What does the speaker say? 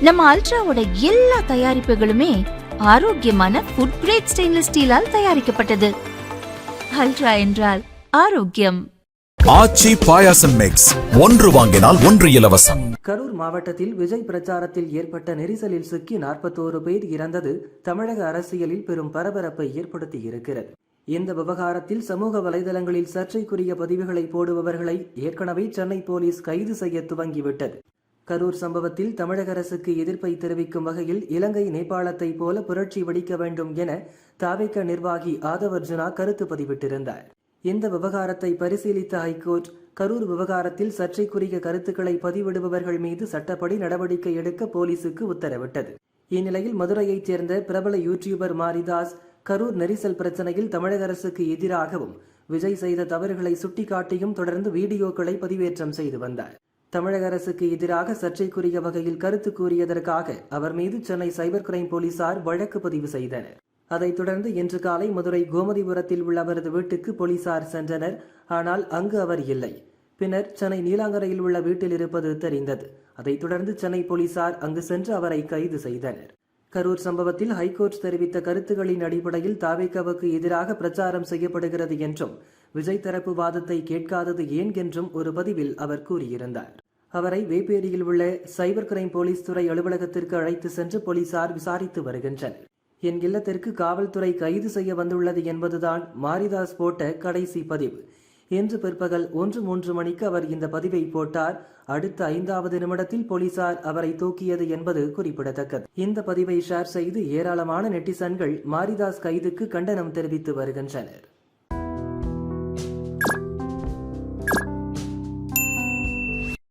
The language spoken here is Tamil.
நம்ம அல்ட்ராவோட எல்லா தயாரிப்புகளுமே ஆரோக்கியமான ஃபுட் கிரேட் ஸ்டெயின்லெஸ் ஸ்டீலால் தயாரிக்கப்பட்டது. அல்ட்ரா என்றால் ஆரோக்கியம். ஆச்சி பாயாசம் மிக்ஸ் ஒன்று வாங்கினால் ஒன்று இலவசம். கரூர் மாவட்டத்தில் விஜய் பிரச்சாரத்தில் ஏற்பட்ட நெரிசலில் சிக்கி நாற்பத்தோரு பேர் இறந்தது தமிழக அரசியலில் பெரும் பரபரப்பை ஏற்படுத்தி இருக்கிறது. இந்த விவகாரத்தில் சமூக வலைதளங்களில் சர்ச்சைக்குரிய பதிவுகளை போடுபவர்களை ஏற்கனவே சென்னை போலீஸ் கைது செய்ய துவங்கிவிட்டது. கரூர் சம்பவத்தில் தமிழக அரசுக்கு எதிர்ப்பை தெரிவிக்கும் வகையில் இலங்கை நேபாளத்தை போல புரட்சி வெடிக்க வேண்டும் என தாவேக்க நிர்வாகி ஆதவர்ஜுனா கருத்து பதிவிட்டிருந்தார். இந்த விவகாரத்தை பரிசீலித்த ஹைகோர்ட் கரூர் விவகாரத்தில் சர்ச்சைக்குரிய கருத்துக்களை பதிவிடுபவர்கள் மீது சட்டப்படி நடவடிக்கை எடுக்க போலீசுக்கு உத்தரவிட்டது. இந்நிலையில் மதுரையைச் சேர்ந்த பிரபல யூடியூபர் மாரிதாஸ் கரூர் நெரிசல் பிரச்சனையில் தமிழக அரசுக்கு எதிராகவும் விஜய் செய்த தவறுகளை சுட்டிக்காட்டியும் தொடர்ந்து வீடியோக்களை பதிவேற்றம் செய்து வந்தார். தமிழக அரசுக்கு எதிராக சர்ச்சைக்குரிய வகையில் கருத்து கூறியதற்காக அவர் மீது சென்னை சைபர் கிரைம் போலீசார் வழக்கு பதிவு செய்தனர். அதைத் தொடர்ந்து இன்று காலை மதுரை கோமதிபுரத்தில் உள்ள அவரது வீட்டுக்கு போலீசார் சென்றனர். ஆனால் அங்கு அவர் இல்லை. பின்னர் சென்னை நீலாங்கரையில் உள்ள வீட்டில் இருப்பது தெரிந்தது. அதைத் தொடர்ந்து சென்னை போலீசார் அங்கு சென்று அவரை கைது செய்தனர். கரூர் சம்பவத்தில் ஹைகோர்ட் தெரிவித்த கருத்துகளின் அடிப்படையில் தாவேக்காவுக்கு எதிராக பிரச்சாரம் செய்யப்படுகிறது என்றும் விஜய் தரப்பு வாதத்தை கேட்காதது ஏன் என்றும் ஒரு பதிவில் அவர் கூறியிருந்தார். அவரை வேப்பேரியில் உள்ள சைபர் கிரைம் போலீஸ் துறை அலுவலகத்திற்கு அழைத்து சென்று போலீசார் விசாரித்து வருகின்றனர். என் இல்லத்திற்கு காவல்துறை கைது செய்ய வந்துள்ளது என்பதுதான் மாரிதாஸ் போட்ட கடைசி பதிவு. இன்று பிற்பகல் ஒன்று மூன்று மணிக்கு அவர் இந்த பதிவை போட்டார். அடுத்த ஐந்தாவது நிமிடத்தில் போலீசார் அவரை தூக்கியது என்பது குறிப்பிடத்தக்கது. இந்த பதிவை ஷேர் செய்து ஏராளமான நெட்டிசன்கள் மாரிதாஸ் கைதுக்கு கண்டனம் தெரிவித்து வருகின்றனர்.